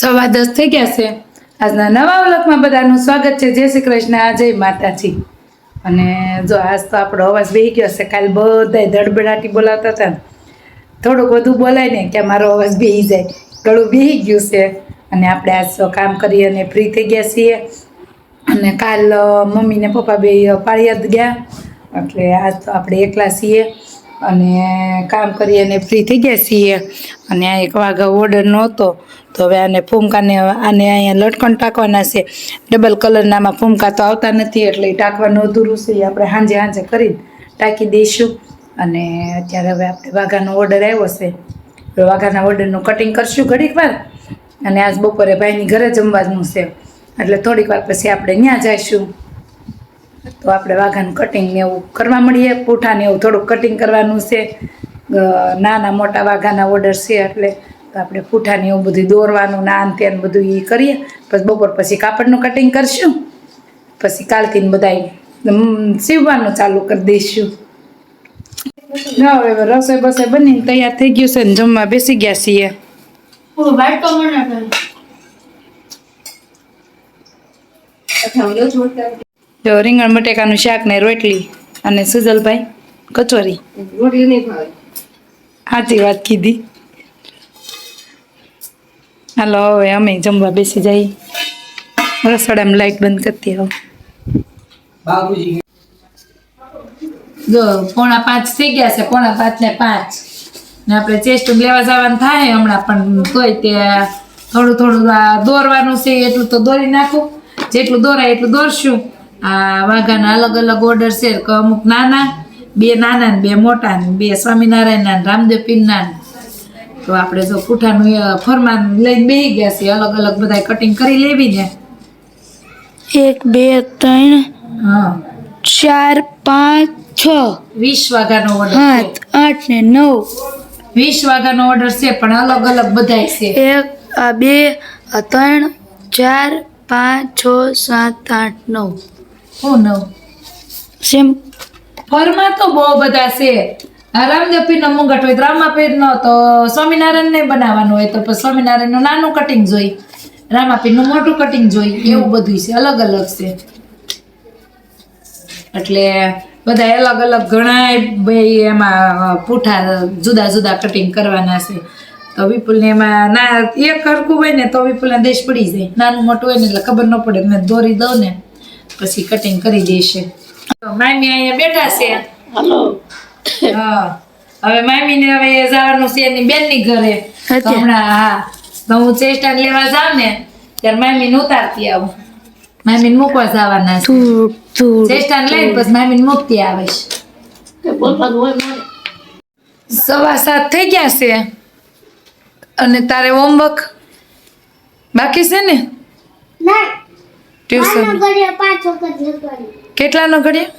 સવા દસ થઈ ગયા છે. આજના નવા વ્લોગમાં બધાનું સ્વાગત છે. જય શ્રી કૃષ્ણ. જય માતાજી. અને જો આજ તો આપણો અવાજ બેહી ગયો છે. કાલ બધાય ધડબડાટી બોલાવતા હતા. થોડુંક વધુ બોલાય ને કે મારો અવાજ બેહી જાય. ગળું બેહી ગયું છે. અને આપણે આજ તો કામ કરી અને ફ્રી થઈ ગયા છીએ. અને કાલ મમ્મી ને પપ્પા બે પાળિયાદ ગયા. એટલે આજ તો આપણે એકલા છીએ. અને કામ કરી અને ફ્રી થઈ ગયા છીએ. અને આ એક વાઘા ઓર્ડર નહોતો તો હવે આને ફૂમકાને આને અહીંયા લટકણ ટાંકવાના છે. ડબલ કલરનામાં ફૂમકા તો આવતા નથી એટલે એ ટાંકવાનું અધૂરું છે. એ આપણે સાંજે સાંજે કરીને ટાંકી દઈશું અને અત્યારે હવે આપણે વાઘાનો ઓર્ડર આવ્યો છે. હવે વાઘાના ઓર્ડરનું કટિંગ કરશું ઘડીક વાર. અને આજ બપોરે ભાઈની ઘરે જમવાનું છે. એટલે થોડીક વાર પછી આપણે ત્યાં જઈશું. તો આપણે વાઘાનું કટિંગ ને એવું કરવા મળીએ. પૂઠાને એવું થોડુંક કટિંગ કરવાનું છે. નાના મોટા વાઘાના ઓર્ડર છે એટલે તો આપણે પૂઠાને એવું બધું દોરવાનું નાન તેન બધું એ કરીએ. પછી બપોર પછી કાપડનું કટિંગ કરશું. પછી કાલથી બધા સીવવાનું ચાલુ કરી દઈશું. ના હવે રસોઈ બસોઈ બનીને તૈયાર થઈ ગયું છે ને જમવા બેસી ગયા છીએ. તો જો રીંગણ બટેકાનું શાક ને રોટલી અને સુજલભાઈ કચોરી. રોટલી નહીં ભાવે. સાચી વાત કીધી. હાલો હવે અમે જમવા બેસી જઈએ. રસોડામાં લાઈટ બંધ કરતી આવો જો પોણા પાંચ થઈ ગયા છે પોણા પાંચ ને પાંચ. ને આપણે ચેસ્ટ લેવા જવાનું થાય હમણાં પણ તોય તે થોડું થોડું આ દોરવાનું છે એટલું તો દોરી નાખું. જેટલું દોરાય એટલું દોરશું. આ વાઘાના અલગ અલગ ઓર્ડર છે કે અમુક નાના બે નાના ને બે મોટા ને બે સ્વામિનારાયણના ને રામદેવ પીરના ને. તો આપણે જો પૂઠાનું ફરમાન લઈને બેસી ગયા છે અલગ અલગ બધા કટિંગ કરી લેવી ને. એક બે ત્રણ હા. ચાર પાંચ છ. વીસ વાગ્યાનો ઓર્ડર સાત આઠ ને નવ. વીસ વાગ્યાનો ઓર્ડર છે પણ અલગ અલગ બધાય છે. એક આ બે આ ત્રણ ચાર પાંચ છ સાત આઠ નવ. હું નવ? સેમ. ફરમાં તો બહુ બધા છે. આ રામદેવપીર નો મુંગટ હોય, તો રામાપીર નો તો સ્વામિનારાયણ ને બનાવવાનું હોય, તો સ્વામિનારાયણનું નાનું કટિંગ જોઈ રામાપીરનું મોટું કટિંગ જોઈ, એવું બધું છે, અલગ અલગ છે. એટલે બધા અલગ અલગ ઘણા ભાઈ એમાં પૂઠા જુદા જુદા કટિંગ કરવાના છે. તો વિપુલ ને એમાં ના, એક હરખું હોય ને તો વિપુલ ને દેશ પડી જાય. નાનું મોટું હોય ને એટલે ખબર ન પડે, મેં દોરી દઉં ને, પછી કટિંગ કરી દેશે. મામી અહીંયા બેઠા છે. હા હવે મામી ને હવે જવાનું છે એની બેનની ઘરે તો હમણાં હા. તો હું ચેસ્ટા લેવા જાઉં ને ત્યારે મામી ને ઉતારતી આવું. મામી ને મૂકવા જવાના ચેસ્ટા લઈને પછી મામી ને મૂકતી આવીશ. સવા સાત થઈ ગયા છે. અને તારે હોમવર્ક બાકી છે ને? ટ્યુશન. કેટલાનો ઘડિયો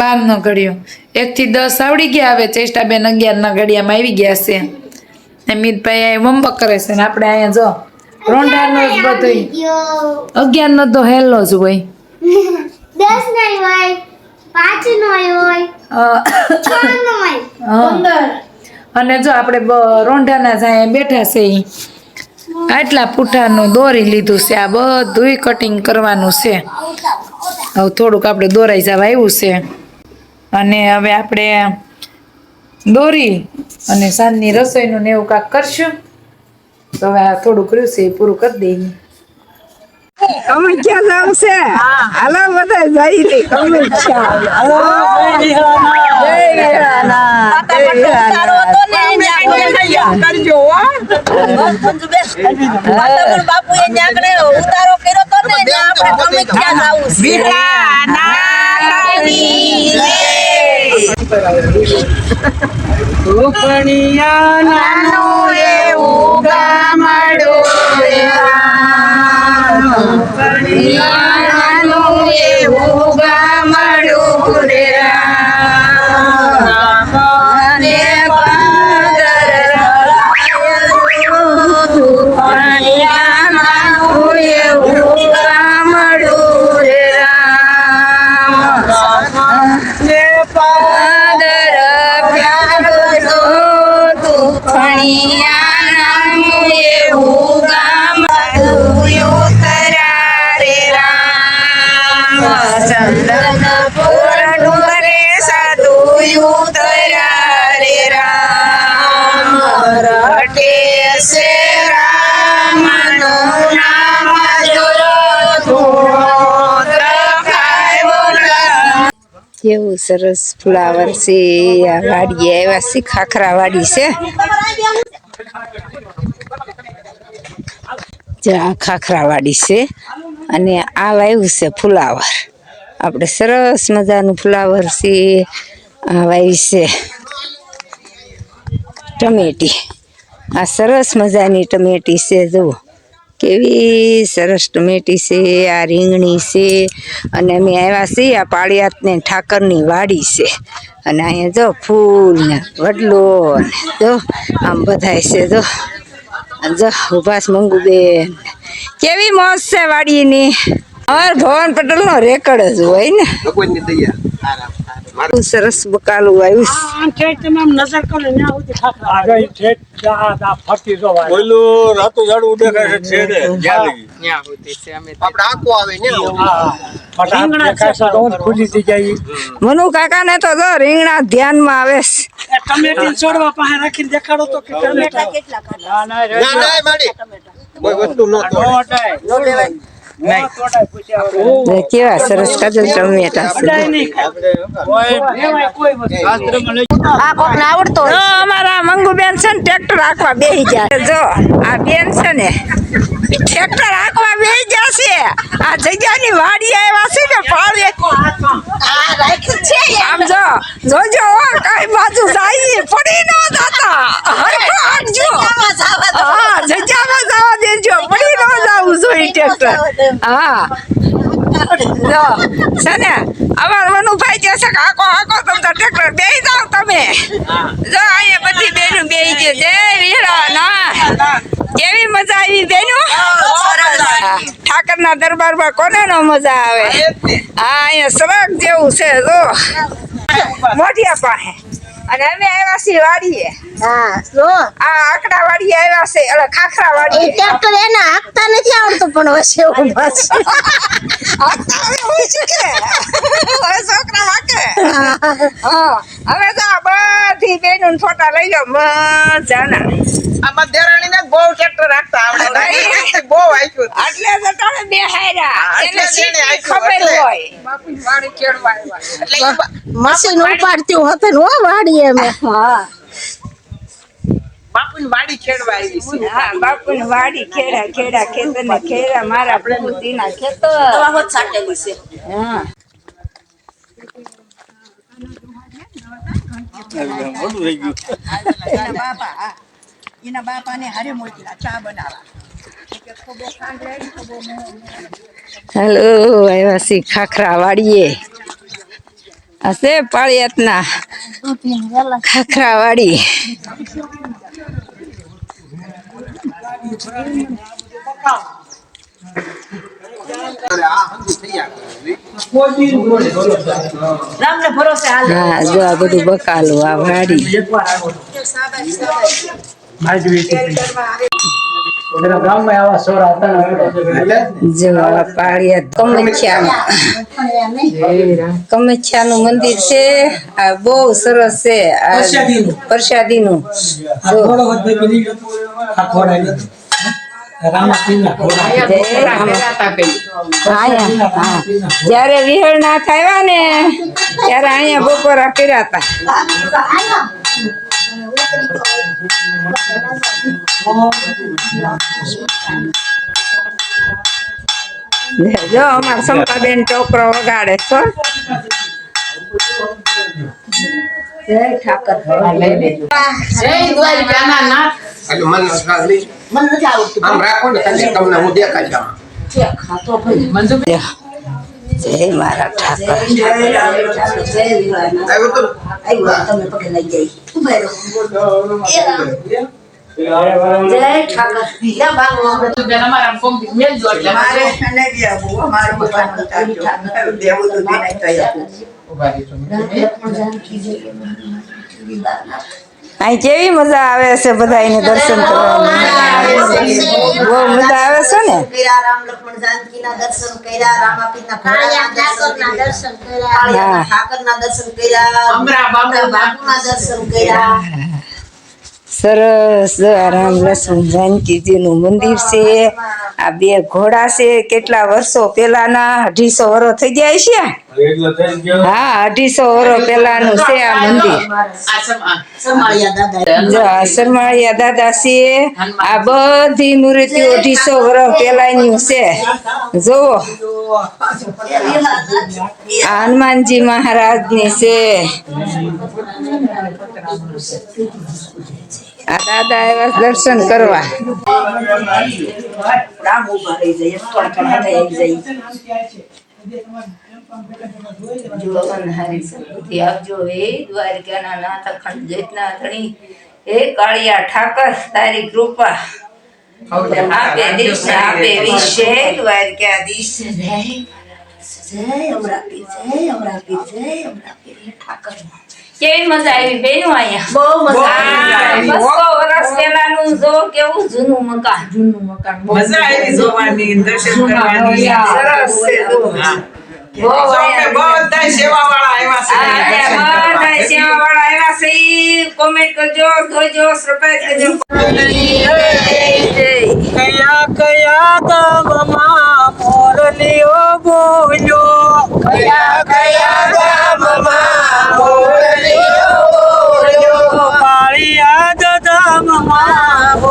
બારનો ઘડિયો એક થી દસ આવડી ગયા હવે. ચેષ્ટા બેન અગિયાર ના ઘડિયામાં આવી ગયા છે. અમિતભાઈ અહીં વંબક કરે છે ને આપણે અહીંયા જો રોંઢાનો જ બધું અગિયાર નો તો હેલો જ હોય. દસ નહીં હોય પાંચ નો હોય નો. અને જો આપણે રોંઢાના જાય બેઠા છે. આટલા પૂઠાનું દોરી લીધું છે. આ બધુંય કટિંગ કરવાનું છે. હવે થોડુંક આપણે દોરાઈ જવા આવ્યું છે. અને હવે આપણે દોરી અને સાંજની રસોઈનું ને એવું કાંક કરશું. તો હવે આ થોડું કર્યું છે એ પૂરું કરી દઈએ. અમે ક્યાં જાવ છે? હાલો બધા જઈ લે અમે ક્યાં? હાલો. કરજો હો. બાપુએ ન્યાકડે ઉતારો કર્યો. તો ને ગમે ત્યાં જાવું વીરાનાથની જય. રૂપણિયા નાનું એવું ગામડું રૂપણિયા નાનું એવું ગામડું Yeah. કેવું સરસ ફ્લાવર છે, આ વાડી આવ્યા છે ખાખરા વાડી છે. જો આ ખાખરા વાડી છે અને આ વાવ્યું છે ફુલાવર. આપણે સરસ મજાનું ફુલાવર છે, આ વાવી છે. ટમેટી. આ સરસ મજાની ટમેટી છે, જુઓ. કેવી સરસ ટમેટી છે, આ રીંગણી છે, અને અમે આવ્યા છીએ આ પાળિયાતને ઠાકરની વાડી છે. અને અહીંયા જો ફૂલ ને વડલો ને જો આમ બધાય છે જો. જો ઉભાસ મંગુબેન. કેવી મોજ છે વાડીની. અમાર ભવન પટેલ નો રેકર્ડ જ હોય ને. બહુ સરસ બકાલું આવ્યું રાતું ઝાડું દેખાય છે છેડે મનુ કાકા ને તો રીંગણા રીંગણા ધ્યાનમાં આવે છે. કોઈ વસ્તુ ન જો કેવા સરસ કાજલ ટમેટા છે. આ કોક ને આવડતો અમારા મંગુ બેન છે ને ટ્રેક્ટર રાખવા બેહી જાય જો આ બેન છે ને ટ્રેક્ટર રાખવા બેહી ગયા છે. આ જગ્યાની વાડી આવ્યા છે ને છે આમ જો જોજો કઈ બાજુ જાય પડી ન જાતા. હા જગ્યામાં જવા જોઈએ ટ્રેક્ટર હા. જો છે ને અમાર કહે છે કે આખો આખો તમે તો ટ્રેક્ટર બે જાવ તમે. જો અહીંયા બધી બેનું બે જે જય વીરા ના. કેવી મજા આવી બેનું ઠાકરના દરબારમાં કોને નો મજા આવે? હા અહીંયા સરગ જેવું છે જો. મોઢિયા પાસે. અને અમે આવ્યા છીએ વાડીએ. હા જો. આ આકડા વાડીએ આવ્યા છે એટલે ખાખરા વાડીએ. વાડી ટ્રેક્ટર એને હાંકતા નથી આવડતું પણ હશે ઊભા છે. હાંકતા હવે હોય છે કે? હવે છોકરા હાંકે હા. હવે તો બધી બેનું ફોટા લઈ લો મજાના. આમાં દેરાણીને જ બહુ ટ્રેક્ટર રાખતા આવડે. બહુ આયકું. એટલે જ તમે બે હાર્યા. એટલે સીધી ખબર. હોય. એટલે ઈ બા- મશીન ઉપાડતી હોતે ને વાડીએ અમે. હા. બાપુની વાડી ખેડવા આવી છે. હા બાપુની વાડી ખેડા ખેડા ખેતર ને ખેડા મારા પ્રભુજીના ખેતર. હા. મોટું થઈ ગયું. હેલો આવ્યા છીએ ખાખરા વાડીએ હશે પાળિયાતના ખાખરા વાડી હા જો આ બધું બકાલું આ વાડી. જો આ પાળિયાત મંદિર છે. આ બહુ સરસ છે. આ પ્રસાદીનું. જો વિહળ ના જ્યારે આવ્યા ને ત્યારે અહીંયા બપોરા કર્યા હતા જો અમાર સંપાબેન ચોકરો વગાડે છો જય ઠાકર હાલો, મને ખાલી આમ રાખો ને ખાલી તમને હું દેખાડીશ આમાં. જય મારા ઠાકર. આવ્યો તો? જય ઠાકર. છે ને રામાપીરના કાળિયા ઘોડાના કેવી મજા આવે છે બધા એને દર્શન કર્યા બહુ મજા આવે છે ને? સરસ રામ લક્ષ્મણ જાનકીજીનું મંદિર છે. આ બે ઘોડા છે, કેટલા વર્ષો પેલાના અઢીસો વર્ષ થઈ જાય છે હા, અઢીસો વર્ષ પેલાનું છે આ મંદિર. સરમાળિયા દાદા છે, આ બધી મૂર્તિઓ અઢીસો વર્ષ પેલાની છે. જુઓ. હનુમાનજી મહારાજની છે. આ દાદા આવ્યા દર્શન કરવા. હે કાળિયા ઠાકર તારી કૃપા. આપે દિવસ આપે વિશે દ્વારકાધીશ. જય જય અમરાપી જય અમરાપી જય અમરાપી. ઠાકર કેવી મજા આવી બેનો અહીંયા? બહુ મજા બસો વર્ષ પહેલાનું જો કેવું જૂનું મકાન. જૂનું મકાન મજા આવી જોવાની દર્શન કરવાની. સરસ છે. બધા સેવા વાળા આવ્યા છે ઈ કોમેન્ટ કરજો જોજો સબસ્ક્રાઇબ કરજો. કયા કયા ગામમાં મોરલીઓ બોલ્યો? કયા કયા ગામમાં